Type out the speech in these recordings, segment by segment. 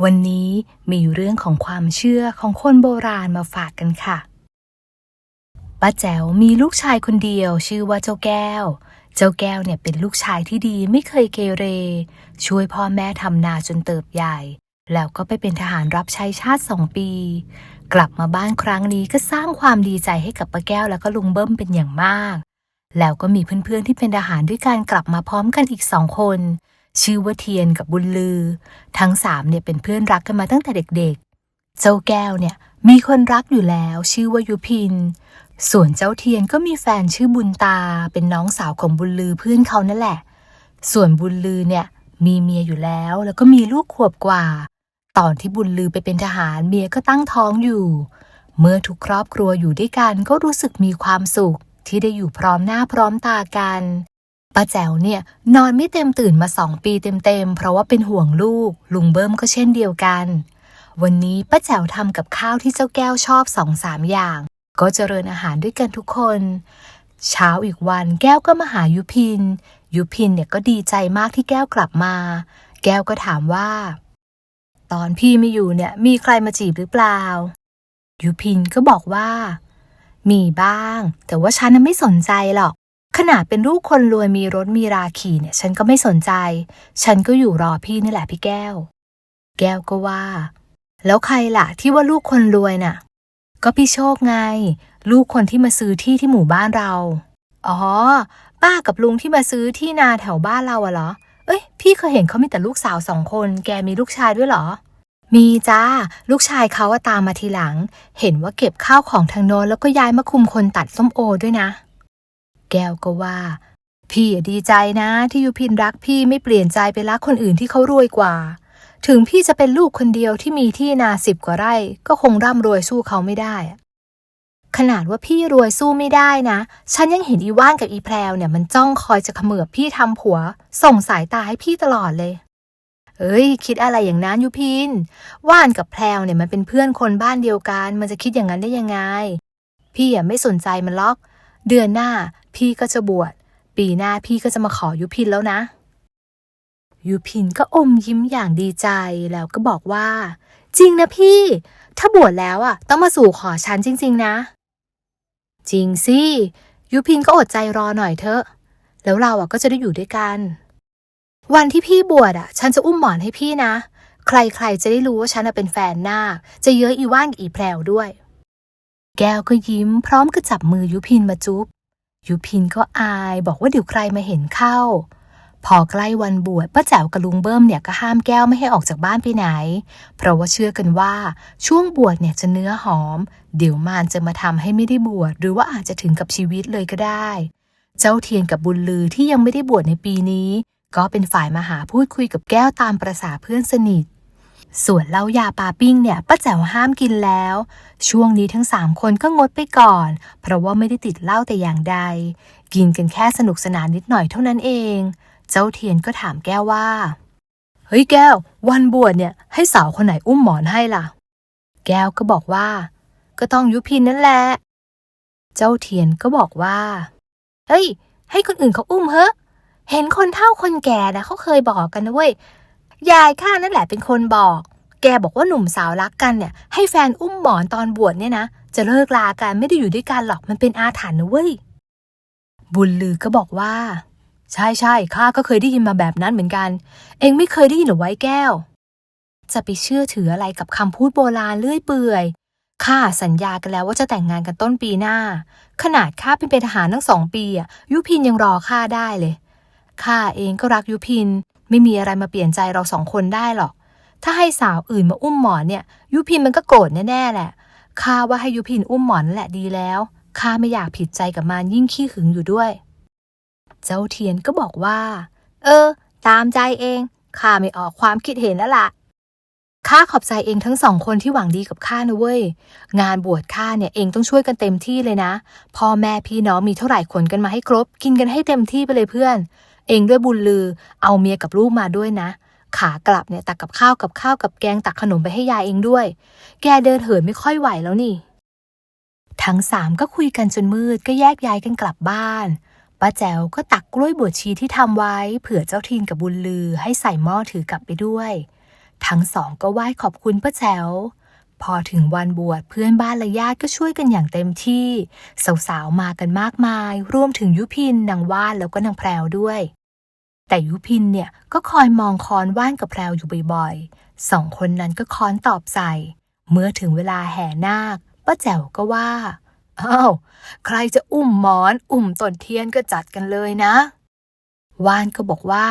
วันนี้มีเรื่องของความเชื่อของคนโบราณมาฝากกันค่ะ ป้าแจ๋วมีลูกชายคนเดียวชื่อว่าเจ้าแก้ว เจ้าแก้วเนี่ยเป็นลูกชายที่ดีไม่เคยเกเร ช่วยพ่อแม่ทำนาจนเติบใหญ่ แล้วก็ไปเป็นทหารรับใช้ชาติสองปี กลับมาบ้านครั้งนี้ก็สร้างความดีใจให้กับป้าแก้วแล้วก็ลุงเบิ้มเป็นอย่างมาก แล้วก็มีเพื่อนๆที่เป็นทหารด้วยกันกลับมาพร้อมกันอีกสองคน ชื่อว่าเทียนกับบุญลือ ทั้งสามเนี่ยเป็นเพื่อนรักกันมาตั้งแต่เด็กๆ เจ้าแก้วเนี่ยมีคนรักอยู่แล้ว ชื่อว่ายุพิน ส่วนเจ้าเทียนก็มีแฟนชื่อบุญตา เป็นน้องสาวของบุญลือเพื่อนเขานั่นแหละ ส่วนบุญลือเนี่ยมีเมียอยู่แล้ว แล้วก็มีลูกขวบกว่า ตอนที่บุญลือไปเป็นทหารเมียก็ตั้งท้องอยู่ เมื่อทุกครอบครัวอยู่ด้วยกันก็รู้สึกมีความสุขที่ได้อยู่พร้อมหน้าพร้อมตากัน ป้าแจ๋วเนี่ยนอนไม่เต็มตื่นมาสองปีเต็มๆ เพราะว่าเป็นห่วงลูก ลุงเบิ้มก็เช่นเดียวกัน วันนี้ป้าแจ๋วทำกับข้าวที่เจ้าแก้วชอบสองสามอย่าง ก็เจริญอาหารด้วยกันทุกคน เช้าอีกวันแก้วก็มาหายุพิน ยุพินเนี่ยก็ดีใจมากที่แก้วกลับมา แก้วก็ถามว่า ตอนพี่ไม่อยู่เนี่ย มีใครมาจีบหรือเปล่า ยุพินก็บอกว่า มีบ้าง แต่ว่าฉันไม่สนใจหรอก ขนาดเป็นลูกคนรวยมีรถมีราขี่เนี่ย ฉันก็ไม่สนใจ ฉันก็อยู่รอพี่นี่แหละพี่แก้ว แก้วก็ว่า แล้วใครล่ะ ที่ว่าลูกคนรวยน่ะ ก็พี่โชคไง ลูกคนที่มาซื้อที่ที่หมู่บ้านเรา อ๋อ ป้ากับลุงที่มาซื้อที่นาแถวบ้านเราอะเหรอ เอ้ย พี่เคยเห็นเขามีแต่ลูกสาวสองคน แกมีลูกชายด้วยเหรอ มีจ้า ลูกชายเขาตามมาทีหลัง เห็นว่าเก็บข้าวของทางโน้นแล้วก็ย้ายมาคุมคนตัดส้มโอด้วยนะ แก้วก็ว่า พี่ดีใจนะที่ยุพินรักพี่ไม่เปลี่ยนใจไปรักคนอื่นที่เขารวยกว่า ถึงพี่จะเป็นลูกคนเดียวที่มีที่นาสิบกว่าไร่ ก็คงร่ำรวยสู้เขาไม่ได้ ขนาดว่าพี่รวยสู้ไม่ได้นะ ฉันยังเห็นอีว่านกับอีแพรวเนี่ยมันจ้องคอยจะเขมือบพี่ทำผัว ส่งสายตาให้พี่ตลอดเลยเอ้ย คิดอะไรอย่างนั้นยุพิน ว่านกับแพรวเนี่ยมันเป็นเพื่อนคนบ้านเดียวกัน มันจะคิดอย่างนั้นได้ยังไง พี่อะไม่สนใจมันล็อก เดือนหน้า พี่ก็จะบวช ปีหน้าพี่ก็จะมาขอยุพินแล้วนะ ยุพินก็อมยิ้มอย่างดีใจแล้วก็บอกว่า จริงนะพี่ ถ้าบวชแล้วอะ ต้องมาสู่ขอฉันจริง ๆ นะ จริงสิ ยุพินก็อดใจรอหน่อยเถอะ แล้วเราอะก็จะได้อยู่ด้วยกัน วันที่พี่บวชอะ ฉันจะอุ้มหมอนให้พี่นะ ใครๆจะได้รู้ว่าฉันเป็นแฟนนาคจะเย้ยอีว่านอีแพรวด้วยแก้วก็ยิ้มพร้อมกับจับมือยุพินมาจุ๊บ ยุพินก็อายบอกว่าเดี๋ยวใครมาเห็นเข้า พอใกล้วันบวชป้าแจ๋วกับลุงเบิ้มเนี่ยก็ห้ามแก้วไม่ให้ออกจากบ้านไปไหน เพราะว่าเชื่อกันว่าช่วงบวชเนี่ยจะเนื้อหอม เดี๋ยวมารจะมาทำให้ไม่ได้บวชหรือว่าอาจจะถึงกับชีวิตเลยก็ได้ เจ้าเทียนกับบุญลือที่ยังไม่ได้บวชในปีนี้ ก็เป็นฝ่ายมาหาพูดคุยกับแก้วตามประษาเพื่อนสนิท ส่วนเหล้ายาปาปิ้งเนี่ยป้าแจ๋วห้ามกินแล้ว ช่วงนี้ทั้งสามคนก็งดไปก่อน เพราะว่าไม่ได้ติดเหล้าแต่อย่างใด กินกันแค่สนุกสนานนิดหน่อยเท่านั้นเอง เจ้าเทียนก็ถามแก้วว่า เฮ้ยแก้ว วันบวชเนี่ยให้สาวคนไหนอุ้มหมอนให้ล่ะ แก้วก็บอกว่า ก็ต้องยุพินนั่นแหละ เจ้าเทียนก็บอกว่า เฮ้ย ให้คนอื่นเขาอุ้มเฮ้เห็นคนเฒ่าคนแก่นะเขาเคยบอกกันนะเว้ย ยายข้านั่นแหละเป็นคนบอก แกบอกว่าหนุ่มสาวรักกันเนี่ย ให้แฟนอุ้มหมอนตอนบวชเนี่ยนะ จะเลิกลากันไม่ได้อยู่ด้วยกันหรอกมันเป็นอาถรรพ์นะเว้ย บุญลือก็บอกว่า ใช่ใช่ข้าก็เคยได้ยินมาแบบนั้นเหมือนกัน เองไม่เคยได้ยินหรอไว้แก้ว จะไปเชื่อถืออะไรกับคำพูดโบราณเลื่อยเปื่อยข้าสัญญากันแล้วว่าจะแต่งงานกันต้นปีหน้า ขนาดข้าเป็นเป็นทหารทั้งสองปีอะยุพินยังรอข้าได้เลยข้าเองก็รักยุพิน ไม่มีอะไรมาเปลี่ยนใจเราสองคนได้หรอก ถ้าให้สาวอื่นมาอุ้มหมอนเนี่ย ยุพินมันก็โกรธแน่ๆแหละข้าว่าให้ยุพินอุ้มหมอนแหละดีแล้วข้าไม่อยากผิดใจกับมันยิ่งขี้หึงอยู่ด้วย เจ้าเทียนก็บอกว่า เออ ตามใจเองข้าไม่ออกความคิดเห็นแล้วล่ะข้าขอบใจเองทั้งสองคนที่หวังดีกับข้านะเว้ย งานบวชข้าเนี่ยเองต้องช่วยกันเต็มที่เลยนะ พ่อแม่พี่น้องมีเท่าไหร่ขนกันมาให้ครบ กินกันให้เต็มที่ไปเลยเพื่อน เองด้วยบุญลือเอาเมียกับลูกมาด้วยนะ ขากลับเนี่ยตักกับข้าวกับข้าวกับแกงตักขนมไปให้ยายเองด้วย แกเดินเหินไม่ค่อยไหวแล้วนี่ ทั้งสามก็คุยกันจนมืดก็แยกย้ายกันกลับบ้านป้าแจ๋วก็ตักกล้วยบวชชีที่ทำไว้เผื่อเจ้าทินกับบุญลือให้ใส่หม้อถือกลับไปด้วย ทั้งสองก็ไหว้ขอบคุณป้าแจ๋ว พอถึงวันบวชเพื่อนบ้านและญาติก็ช่วยกันอย่างเต็มที่ สาวๆมากันมากมาย รวมถึงยุพินนางว่านแล้วก็นางแพรวด้วย แต่ยุพินเนี่ยก็คอยมองคอนว่านกับแพรวอยู่บ่อยๆสองคนนั้นก็คอนตอบใส่ เมื่อถึงเวลาแห่นาคป้าแจ๋วก็ว่าอ้าวใครจะอุ้มหมอน อุ้มต้นเทียนก็จัดกันเลยนะ ว่านก็บอกว่า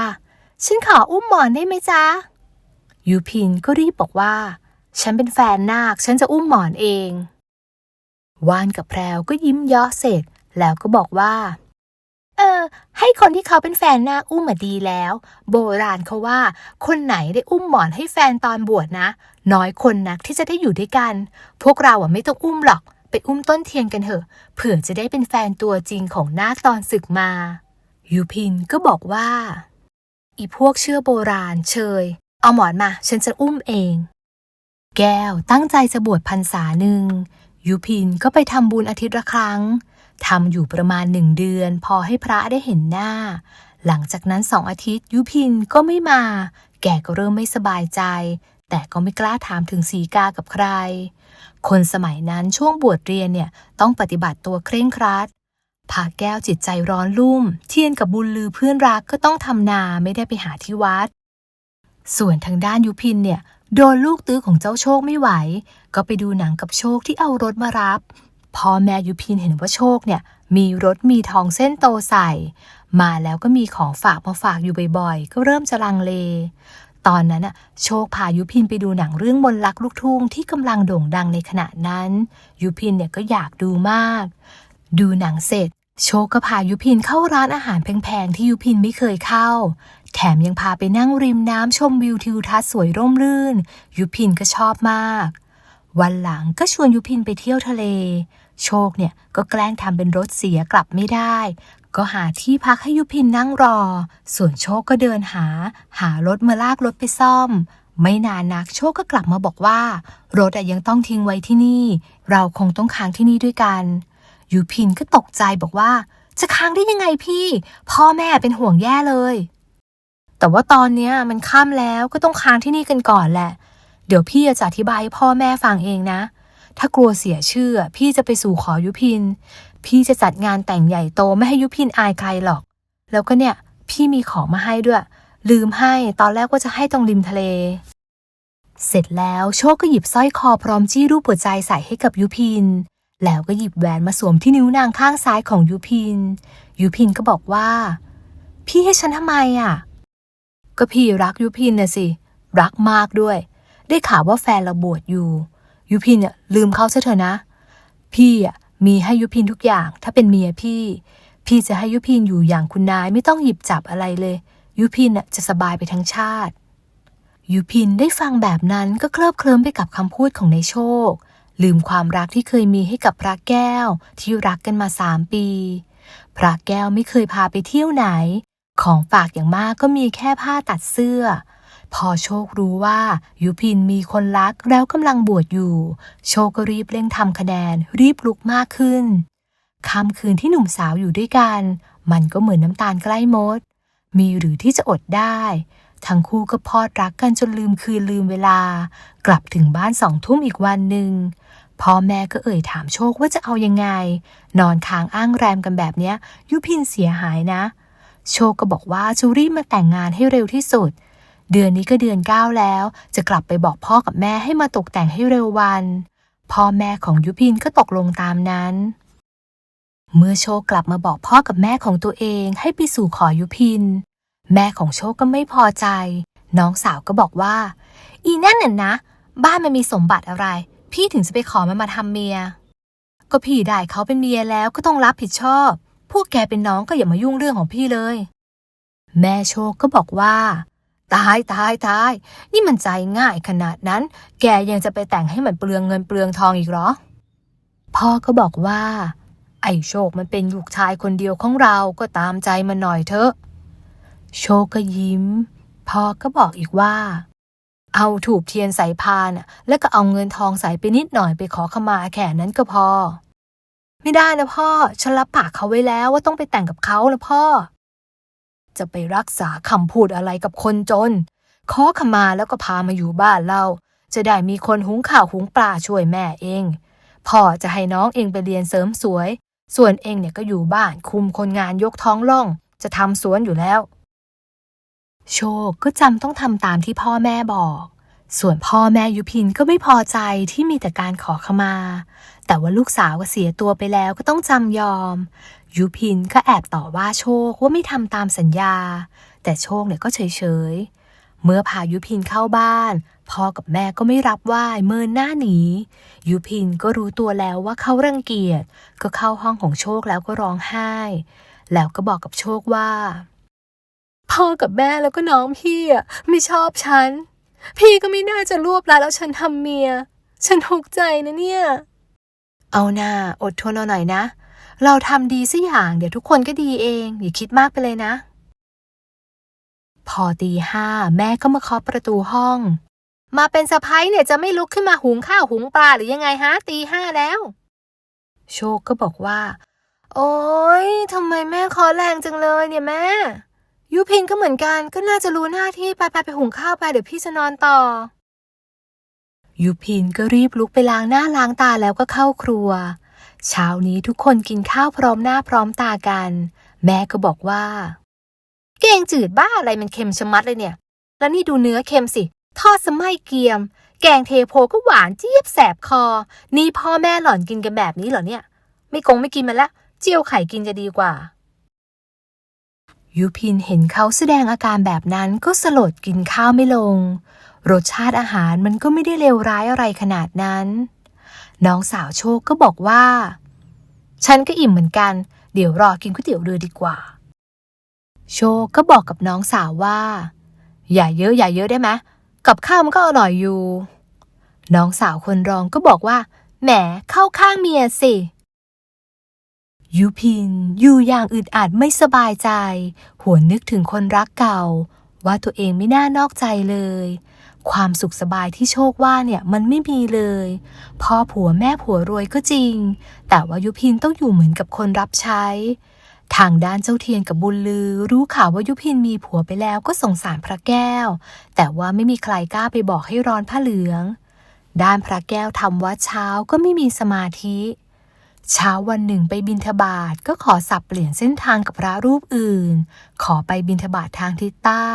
ฉันขออุ้มหมอนได้ไหมจ๊ะยูพินก็รีบบอกว่า ฉันเป็นแฟนนาค ฉันจะอุ้มหมอนเอง ว่านกับแพรวก็ยิ้มเยาะเสร็จ แล้วก็บอกว่า เออ ให้คนที่เขาเป็นแฟนนาคอุ้มมาดีแล้ว โบราณเขาว่า คนไหนได้อุ้มหมอนให้แฟนตอนบวชนะ น้อยคนนักที่จะได้อยู่ด้วยกัน พวกเราอะไม่ต้องอุ้มหรอก ไปอุ้มต้นเทียนกันเถอะ เผื่อจะได้เป็นแฟนตัวจริงของนาคตอนศึกมา ยูพินก็บอกว่า อีพวกเชื่อโบราณเชย เอาหมอนมา ฉันจะอุ้มเอง แก้วตั้งใจจะบวชพรรษาหนึ่งยูพินก็ไปทำบุญอาทิตย์ละครั้งทำอยู่ประมาณหนึ่งเดือน พอให้พระได้เห็นหน้า หลังจากนั้นสองอาทิตย์ ยุพินก็ไม่มา แกก็เริ่มไม่สบายใจ แต่ก็ไม่กล้าถามถึงสีกากับใคร คนสมัยนั้นช่วงบวชเรียนเนี่ยต้องปฏิบัติตัวเคร่งครัดพาแก้วจิตใจร้อนรุ่ม เทียนกับบุญลือเพื่อนรักก็ต้องทำนาไม่ได้ไปหาที่วัด ส่วนทางด้านยุพินเนี่ย โดนลูกตื้อของเจ้าโชคไม่ไหว ก็ไปดูหนังกับโชคที่เอารถมารับ พอแม่ยุพินเห็นว่าโชคเนี่ยมีรถมีทองเส้นโตใส่ มาแล้วก็มีของฝากมาฝากอยู่บ่อยๆ ก็เริ่มจะลังเล ตอนนั้นน่ะโชคพายุพินไปดูหนังเรื่องมนต์รักลูกทุ่งที่กำลังโด่งดังในขณะนั้น ยุพินเนี่ยก็อยากดูมาก ดูหนังเสร็จ โชคก็พายุพินเข้าร้านอาหารแพงๆที่ยุพินไม่เคยเข้า แถมยังพาไปนั่งริมน้ำชมวิวทิวทัศน์สวยร่มรื่น ยุพินก็ชอบมาก วันหลังก็ชวนยุพินไปเที่ยวทะเล โชคเนี่ยก็แกล้งทำเป็นรถเสียกลับไม่ได้ ก็หาที่พักให้ยุพินนั่งรอ ส่วนโชคก็เดินหา หารถมาลากรถไปซ่อม ไม่นานนักโชคก็กลับมาบอกว่า รถยังต้องทิ้งไว้ที่นี่ เราคงต้องค้างที่นี่ด้วยกันยุพินก็ตกใจบอกว่า จะค้างได้ยังไงพี่ พ่อแม่เป็นห่วงแย่เลย แต่ว่าตอนเนี้ยมันค่ำแล้วก็ต้องค้างที่นี่กันก่อนแหละ เดี๋ยวพี่จะอธิบายให้พ่อแม่ฟังเองนะ ถ้ากลัวเสียชื่อ พี่จะไปสู่ขอยุพิน พี่จะจัดงานแต่งใหญ่โตไม่ให้ยุพินอายใครหรอก แล้วก็เนี่ย พี่มีของมาให้ด้วย ลืมให้ตอนแรกว่าจะให้ตรงริมทะเล เสร็จแล้วโชคก็หยิบสร้อยคอพร้อมจี้รูปหัวใจใส่ให้กับยุพิน แล้วก็หยิบแหวนมาสวมที่นิ้วนางข้างซ้ายของยุพิน ยุพินก็บอกว่า พี่ให้ฉันทำไมอะ ก็พี่รักยุพินน่ะสิ รักมากด้วย ได้ข่าวว่าแฟนเราบวชอยู่ ยุพินเนี่ยลืมเขาซะเถอะนะ พี่อะมีให้ยุพินทุกอย่าง ถ้าเป็นเมียพี่ พี่จะให้ยุพินอยู่อย่างคุณนายไม่ต้องหยิบจับอะไรเลย ยุพินอะจะสบายไปทั้งชาติยุพินได้ฟังแบบนั้นก็เคลิบเคลิ้มไปกับคำพูดของนายโชค ลืมความรักที่เคยมีให้กับพระแก้วที่รักกันมาสามปี พระแก้วไม่เคยพาไปเที่ยวไหน ของฝากอย่างมากก็มีแค่ผ้าตัดเสื้อ พอโชครู้ว่ายุพินมีคนรักแล้วกำลังบวชอยู่ โชคก็รีบเร่งทำคะแนนรีบลุกมากขึ้นค่ำคืนที่หนุ่มสาวอยู่ด้วยกัน มันก็เหมือนน้ำตาลใกล้มด มีหรือที่จะอดได้ ทั้งคู่ก็พอดรักกันจนลืมคืนลืมเวลา กลับถึงบ้านสองทุ่มอีกวันหนึ่งพ่อแม่ก็เอ่ยถามโชคว่าจะเอายังไง นอนค้างอ้างแรมกันแบบเนี้ย ยุพินเสียหายนะ โชคก็บอกว่าจะรีบมาแต่งงานให้เร็วที่สุด เดือนนี้ก็เดือนเก้าแล้ว จะกลับไปบอกพ่อกับแม่ให้มาตกแต่งให้เร็ววันพ่อแม่ของยุพินก็ตกลงตามนั้น เมื่อโชคกลับมาบอกพ่อกับแม่ของตัวเองให้ไปสู่ขอยุพิน แม่ของโชคก็ไม่พอใจ น้องสาวก็บอกว่า อีนั่นน่ะนะ บ้านมันมีสมบัติอะไร พี่ถึงจะไปขอมันมาทำเมีย ก็พี่ได้เขาเป็นเมียแล้วก็ต้องรับผิดชอบ พวกแกเป็นน้องก็อย่ามายุ่งเรื่องของพี่เลย แม่โชคก็บอกว่า ตายตายตาย นี่มันใจง่ายขนาดนั้น แกยังจะไปแต่งให้มันเปลืองเงินเปลืองทองอีกเหรอ พ่อก็บอกว่า ไอ้โชคมันเป็นลูกชายคนเดียวของเราก็ตามใจมันหน่อยเถอะ โชคก็ยิ้ม พ่อก็บอกอีกว่าเอาถูกเทียนใส่พานแล้วก็เอาเงินทองใส่ไปนิดหน่อยไปขอขมาแค่นั้นก็พอ ไม่ได้นะพ่อ ฉันรับปากเขาไว้แล้วว่าต้องไปแต่งกับเขานะพ่อ จะไปรักษาคำพูดอะไรกับคนจน ขอขมาแล้วก็พามาอยู่บ้านเรา จะได้มีคนหุงข้าวหุงปลาช่วยแม่เอง พ่อจะให้น้องเองไปเรียนเสริมสวย ส่วนเองเนี่ยก็อยู่บ้านคุมคนงานยกท้องล่อง จะทำสวนอยู่แล้ว โชคก็จำต้องทำตามที่พ่อแม่บอก ส่วนพ่อแม่ยุพินก็ไม่พอใจที่มีแต่การขอขมา แต่ว่าลูกสาวก็เสียตัวไปแล้วก็ต้องจำยอม ยุพินก็แอบต่อว่าโชคว่าไม่ทำตามสัญญา แต่โชคเนี่ยก็เฉยๆเมื่อพายุพินเข้าบ้าน พ่อกับแม่ก็ไม่รับไหว้เมินหน้าหนี ยุพินก็รู้ตัวแล้วว่าเขารังเกียจ ก็เข้าห้องของโชคแล้วก็ร้องไห้ แล้วก็บอกกับโชคว่า พ่อกับแม่แล้วก็น้องพี่อะไม่ชอบฉัน พี่ก็ไม่น่าจะรวบรัดแล้วฉันทำเมีย ฉันทุกข์ใจนะเนี่ย เอาหน้าอดทนเอาหน่อยนะ เราทำดีสักอย่างเดี๋ยวทุกคนก็ดีเองอย่าคิดมากไปเลยนะ พอตีห้าแม่ก็มาเคาะประตูห้อง มาเป็นสะพ้ายเนี่ยจะไม่ลุกขึ้นมาหุงข้าวหุงปลาหรือยังไงฮะตีห้าแล้ว โชคก็บอกว่า โอ๊ยทำไมแม่ขอแรงจังเลยเนี่ยแม่ ยุพินก็เหมือนกันก็น่าจะรู้หน้าที่ไปไปไปหุงข้าวไปเดี๋ยวพี่จะนอนต่อยุพินก็รีบลุกไปล้างหน้าล้างตาแล้วก็เข้าครัว เช้านี้ทุกคนกินข้าวพร้อมหน้าพร้อมตากัน แม่ก็บอกว่าแกงจืดบ้าอะไรมันเค็มชะมัดเลยเนี่ย แล้วนี่ดูเนื้อเค็มสิทอดสมัยเกียม แกงเทโพก็หวานเจี๊ยบแสบคอ นี่พ่อแม่หล่อนกินกันแบบนี้เหรอเนี่ย ไม่กงไม่กินมันละ เจียวไข่กินจะดีกว่า ยุพินเห็นเขาแสดงอาการแบบนั้นก็สลดกินข้าวไม่ลง รสชาติอาหารมันก็ไม่ได้เลวร้ายอะไรขนาดนั้น น้องสาวโชคก็บอกว่า ฉันก็อิ่มเหมือนกัน เดี๋ยวรอกินก๋วยเตี๋ยวเรือดีกว่า โชคก็บอกกับน้องสาวว่า อย่าเยอะอย่าเยอะได้ไหมกับข้าวมันก็อร่อยอยู่ น้องสาวคนรองก็บอกว่า แหมเข้าข้างเมียสิ ยุพินอยู่อย่างอึดอัดไม่สบายใจ หวนนึกถึงคนรักเก่า ว่าตัวเองไม่น่านอกใจเลย ความสุขสบายที่โชคว่าเนี่ยมันไม่มีเลย พ่อผัวแม่ผัวรวยก็จริง แต่ว่ายุพินต้องอยู่เหมือนกับคนรับใช้ ทางด้านเจ้าเทียนกับบุญลือ รู้ข่าวว่ายุพินมีผัวไปแล้วก็สงสารพระแก้ว แต่ว่าไม่มีใครกล้าไปบอกให้ร้อนผ้าเหลือง ด้านพระแก้วทำวัดเช้าก็ไม่มีสมาธิ เช้าวันหนึ่งไปบินทบาทก็ขอสับเปลี่ยนเส้นทางกับพระรูปอื่น ขอไปบินทบาททางทิศใต้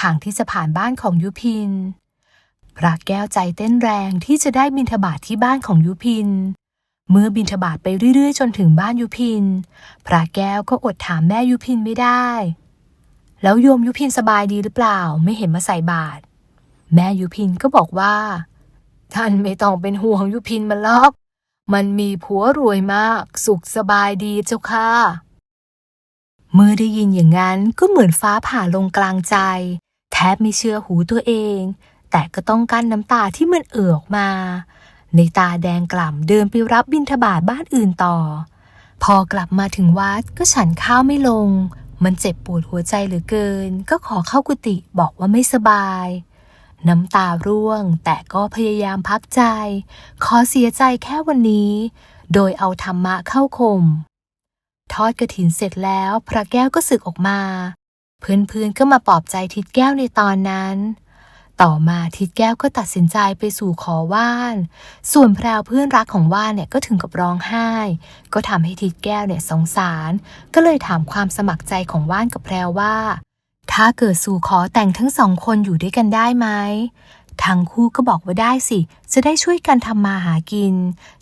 ทางที่จะผ่านบ้านของยุพิน พระแก้วใจเต้นแรงที่จะได้บินทบาทที่บ้านของยุพิน เมื่อบินทบาทไปเรื่อยๆ จนถึงบ้านยุพิน พระแก้วก็อดถามแม่ยุพินไม่ได้ แล้วโยมยุพินสบายดีหรือเปล่า ไม่เห็นมาใส่บาตรแม่ยุพินก็บอกว่า ท่านไม่ต้องเป็นห่วงยุพินมันหรอก มันมีผัวรวยมาก สุขสบายดีเจ้าค่ะ เมื่อได้ยินอย่างนั้นก็เหมือนฟ้าผ่าลงกลางใจ แทบไม่เชื่อหูตัวเอง แต่ก็ต้องกั้นน้ำตาที่มันเอ่อออกมา ในตาแดงกล่ำเดินไปรับบิณฑบาตบ้านอื่นต่อ พอกลับมาถึงวัดก็ฉันข้าวไม่ลง มันเจ็บปวดหัวใจเหลือเกิน ก็ขอเข้ากุฏิบอกว่าไม่สบาย น้ำตาร่วง แต่ก็พยายามพักใจ ขอเสียใจแค่วันนี้ โดยเอาธรรมะเข้าข่มทอดกระถินเสร็จแล้วพระแก้วก็สึกออกมา เพื่อนๆก็มาปลอบใจทิดแก้วในตอนนั้น ต่อมาทิดแก้วก็ตัดสินใจไปสู่ขอว่าน ส่วนแพรวเพื่อนรักของว่านเนี่ยก็ถึงกับร้องไห้ ก็ทำให้ทิดแก้วเนี่ยสงสาร ก็เลยถามความสมัครใจของว่านกับแพรวว่า ถ้าเกิดสู่ขอแต่งทั้งสองคนอยู่ด้วยกันได้ไหมทั้งคู่ก็บอกว่าได้สิ จะได้ช่วยกันทำมาหากิน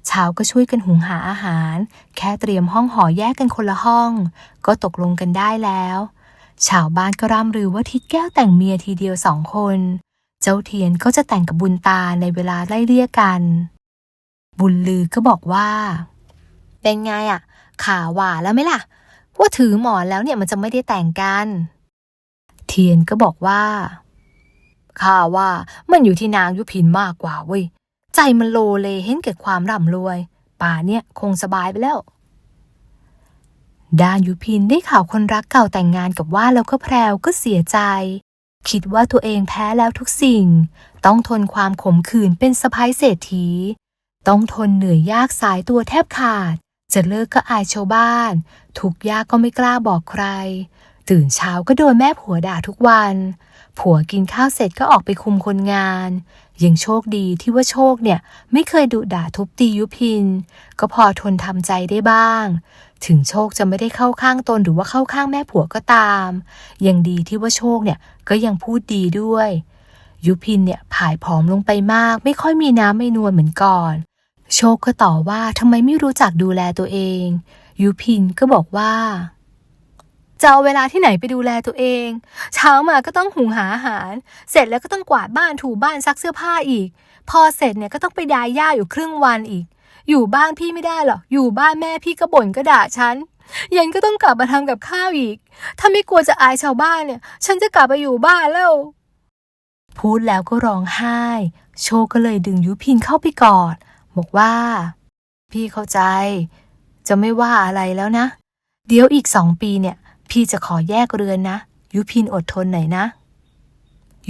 เช้าก็ช่วยกันหุงหาอาหาร แค่เตรียมห้องหอแยกกันคนละห้อง ก็ตกลงกันได้แล้ว ชาวบ้านก็ร่ำลือว่าทิดแก้วแต่งเมียทีเดียวสองคน เจ้าเทียนก็จะแต่งกับบุญตาในเวลาไล่เลี่ยกัน บุญลือก็บอกว่า เป็นไงอะขาหวาแล้วไหมล่ะ ว่าถือหมอนแล้วเนี่ยมันจะไม่ได้แต่งกัน เทียนก็บอกว่าข้าว่ามันอยู่ที่นางยุพินมากกว่าเว้ย ใจมันโลเลเห็นแก่ความร่ำรวย ป่าเนี่ยคงสบายไปแล้ว ด้านยุพินได้ข่าวคนรักเก่าแต่งงานกับว่าแล้วก็แพรวก็เสียใจ คิดว่าตัวเองแพ้แล้วทุกสิ่ง ต้องทนความขมขื่นเป็นสะพ้ายเศรษฐี ต้องทนเหนื่อยยากสายตัวแทบขาด จะเลิกก็อายชาวบ้านทุกยากก็ไม่กล้าบอกใคร ตื่นเช้าก็โดนแม่ผัวด่าทุกวัน ผัวกินข้าวเสร็จก็ออกไปคุมคนงาน ยังโชคดีที่ว่าโชคเนี่ย ไม่เคยดุด่าทุบตียุพิน ก็พอทนทำใจได้บ้าง ถึงโชคจะไม่ได้เข้าข้างตนหรือว่าเข้าข้างแม่ผัวก็ตาม ยังดีที่ว่าโชคเนี่ยก็ยังพูดดีด้วย ยุพินเนี่ยผายผอมลงไปมาก ไม่ค่อยมีน้ำไม่นวลเหมือนก่อน โชคก็ต่อว่าทำไมไม่รู้จักดูแลตัวเอง ยุพินก็บอกว่า จะเอาเวลาที่ไหนไปดูแลตัวเอง เช้ามาก็ต้องหุงหาอาหาร เสร็จแล้วก็ต้องกวาดบ้านถูบ้านซักเสื้อผ้าอีก พอเสร็จเนี่ยก็ต้องไปดายหญ้าอยู่ครึ่งวันอีก อยู่บ้านพี่ไม่ได้หรอกอยู่บ้านแม่พี่ก็บ่นก็ด่าฉันเย็นก็ต้องกลับมาทำกับข้าวอีก ถ้าไม่กลัวจะอายชาวบ้านเนี่ย ฉันจะกลับไปอยู่บ้านแล้ว พูดแล้วก็ร้องไห้ โชก็เลยดึงยุพินเข้าไปกอด บอกว่า พี่เข้าใจ จะไม่ว่าอะไรแล้วนะ เดี๋ยวอีกสองปีเนี่ย พี่จะขอแยกเรือนนะ ยุพินอดทนหน่อยนะ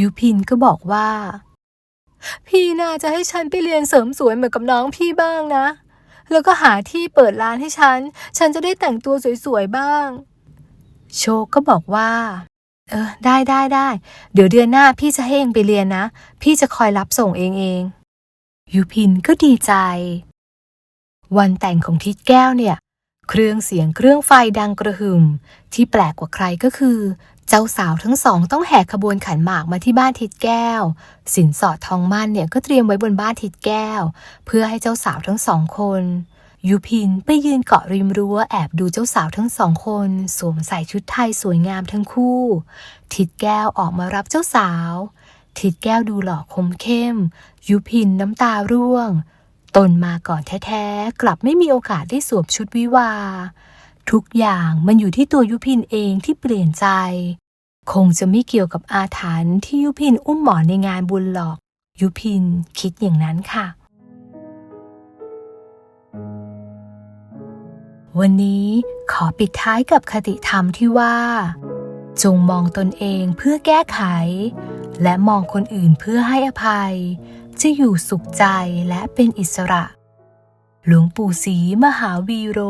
ยุพินก็บอกว่า พี่น่าจะให้ฉันไปเรียนเสริมสวยเหมือนกับน้องพี่บ้างนะ แล้วก็หาที่เปิดร้านให้ฉัน ฉันจะได้แต่งตัวสวยๆบ้าง โชคก็บอกว่า เออ ได้ได้ได้ เดี๋ยวเดือนหน้าพี่จะให้เองไปเรียนนะ พี่จะคอยรับส่งเองเอง ยุพินก็ดีใจ วันแต่งของทิดแก้วเนี่ย เครื่องเสียงเครื่องไฟดังกระหึ่มที่แปลกกว่าใครก็คือ เจ้าสาวทั้งสองต้องแหกขบวนขันหมากมาที่บ้านทิดแก้ว สินสอดทองมั่นเนี่ยก็เตรียมไว้บนบ้านทิดแก้ว เพื่อให้เจ้าสาวทั้งสองคนยุพินไปยืนเกาะริมรั้วแอบดูเจ้าสาวทั้งสองคน สวมใส่ชุดไทยสวยงามทั้งคู่ ทิดแก้วออกมารับเจ้าสาว ทิดแก้วดูหล่อคมเข้มยุพินน้ำตาร่วง ตนมาก่อนแท้ๆ กลับไม่มีโอกาสได้สวมชุดวิวา ทุกอย่างมันอยู่ที่ตัวยุพินเองที่เปลี่ยนใจ คงจะไม่เกี่ยวกับอาถรรพ์ที่ยุพินอุ้มหมอนในงานบุญหรอก ยุพินคิดอย่างนั้นค่ะ วันนี้ขอปิดท้ายกับคติธรรมที่ว่า จงมองตนเองเพื่อแก้ไข และมองคนอื่นเพื่อให้อภัย จะอยู่สุขใจและเป็นอิสระ หลวงปู่ศรีมหาวีโร